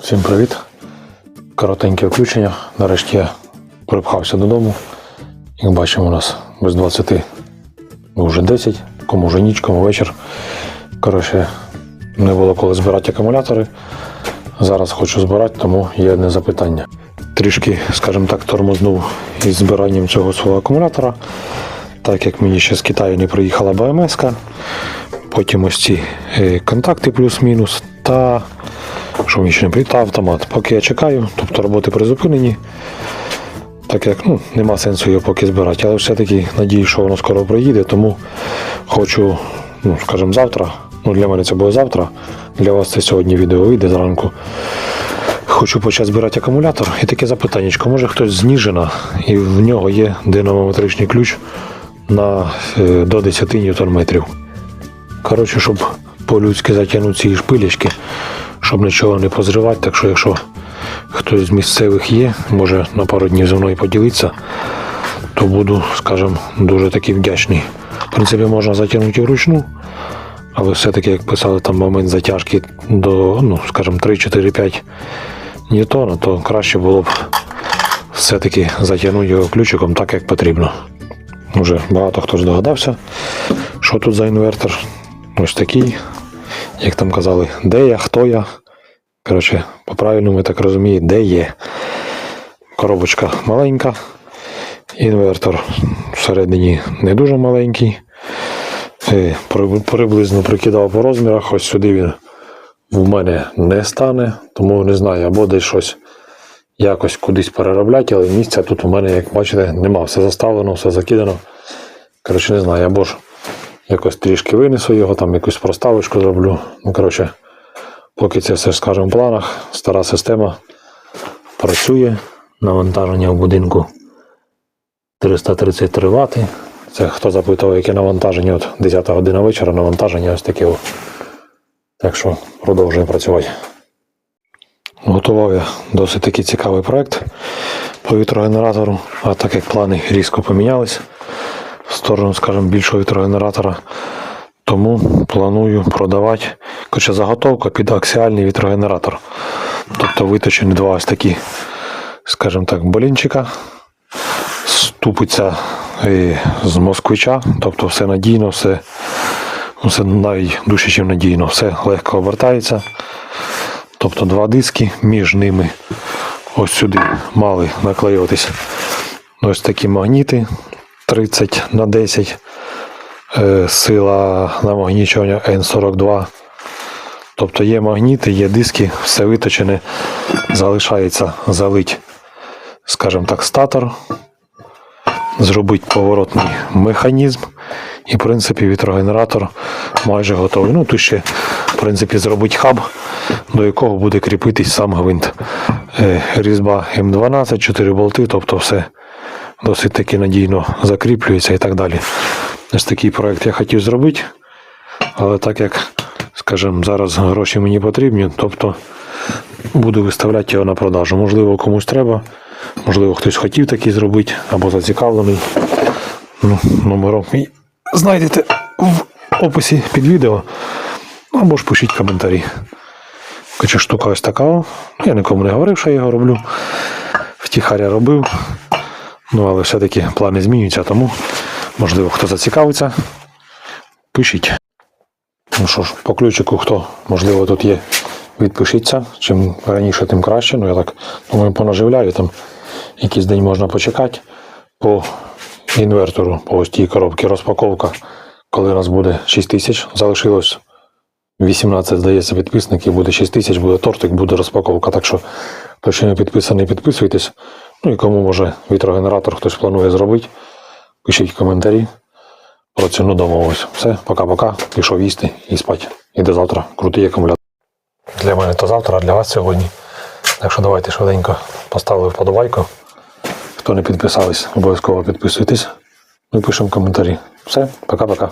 Всім привіт. Коротеньке включення. Нарешті я припхався додому. Як бачимо, у нас без 20, ну вже 10, кому вже ніч, кому вечір. Коротше, не було коли збирати акумулятори. Зараз хочу збирати, тому є одне запитання. Трішки, скажімо так, тормознув із збиранням цього свого акумулятора, так як мені ще з Китаю не приїхала БМС. Потім ось ці е, контакти плюс-мінус та що мені ще не приїхав, та автомат. Поки я чекаю, тобто роботи призупинені. Так як ну, нема сенсу його поки збирати, але все-таки надію, що воно скоро приїде, тому хочу, ну, скажімо, завтра. Ну, для мене це буде завтра. Для вас це сьогодні відео вийде зранку. Хочу почати збирати акумулятор. І таке запитання, може хтось з Ніжина і в нього є динамометричний ключ на, е, до 10 ньютон-метрів. Коротше, щоб по-людськи затягнути ці шпилечки, щоб нічого не позривати. Так що, якщо хтось з місцевих є, може на пару днів зі мною поділитися, то буду, скажімо, дуже таки вдячний. В принципі, можна затягнути вручну, але все-таки, як писали, там момент затяжки до, ну, скажімо, 3-4-5 ньютона, то краще було б все-таки затягнути його ключиком так, як потрібно. Уже багато хто здогадався, що тут за інвертор. Ось такий, як там казали, де я, хто я. Коротше, по-правильному я так розумію, де є. Коробочка маленька, інвертор всередині не дуже маленький. Е, Приблизно прикидав по розмірах, ось сюди він в мене не стане, тому не знаю, або десь щось якось кудись переробляти, але місця тут у мене, як бачите, нема. Все заставлено, все закидано. Коротше, не знаю, або ж якось трішки винесу його, там якусь проставочку зроблю. Ну, коротше, поки це все, скажімо, в планах, стара система працює. Навантаження в будинку 333 Вт. Це хто запитував, яке навантаження, от 10 година вечора, навантаження ось таке. Так що продовжуємо працювати. Готував я досить такий цікавий проект по вітрогенератору, а так як плани різко помінялись сторону, скажімо, більшого вітрогенератора, тому планую продавати. Коротше, заготовка під аксіальний вітрогенератор. Тобто виточені два ось такі, скажімо так, болінчика, ступиться з москвича, тобто все надійно, все, ну, все навіть дужче, ніж надійно, все легко обертається. Тобто два диски між ними ось сюди мали наклеюватися ось такі магніти 30 на 10 е, сила намагнічування N42. Тобто є магніти, є диски, все виточене, залишається залить, скажімо так, статор, зробити поворотний механізм. І, в принципі, вітрогенератор майже готовий. Ну, тут ще, в принципі, зробити хаб, до якого буде кріпитись сам гвинт. Е, Різьба М12, 4 болти, тобто все досить таки надійно закріплюється і так далі. Ось такий проект я хотів зробити, але так як, скажімо, зараз гроші мені потрібні, тобто буду виставляти його на продажу. Можливо, комусь треба, можливо, хтось хотів такий зробити або зацікавлений. Ну, номером і знайдете в описі під відео. Ну, Або ж пишіть коментарі. Хоча штука ось така. Я нікому не говорив, що я його роблю. Втіхаря робив. Ну, але все-таки плани змінюються, тому, можливо, хто зацікавиться, пишіть. Ну що ж, по ключику, хто, можливо, тут є, відпишіться. Чим раніше, тим краще. Ну, я так думаю, понаживляю, там якийсь день можна почекати. По інвертору, по ось тій коробці розпаковка, коли у нас буде 6 тисяч, залишилось 18, здається, підписників, буде 6 тисяч, буде тортик, буде розпаковка. Так що, хто ще не підписаний, підписуйтесь. Ну і кому може вітрогенератор хтось планує зробити, пишіть коментарі. Про ціну домовились. Все, пока-пока. Пішов їсти і спати. І до завтра. Крутий акумулятор. Для мене то завтра, а для вас сьогодні. Так що давайте швиденько поставили вподобайку. Хто не підписались, обов'язково підписуйтесь. Ми пишемо коментарі. Все, пока-пока.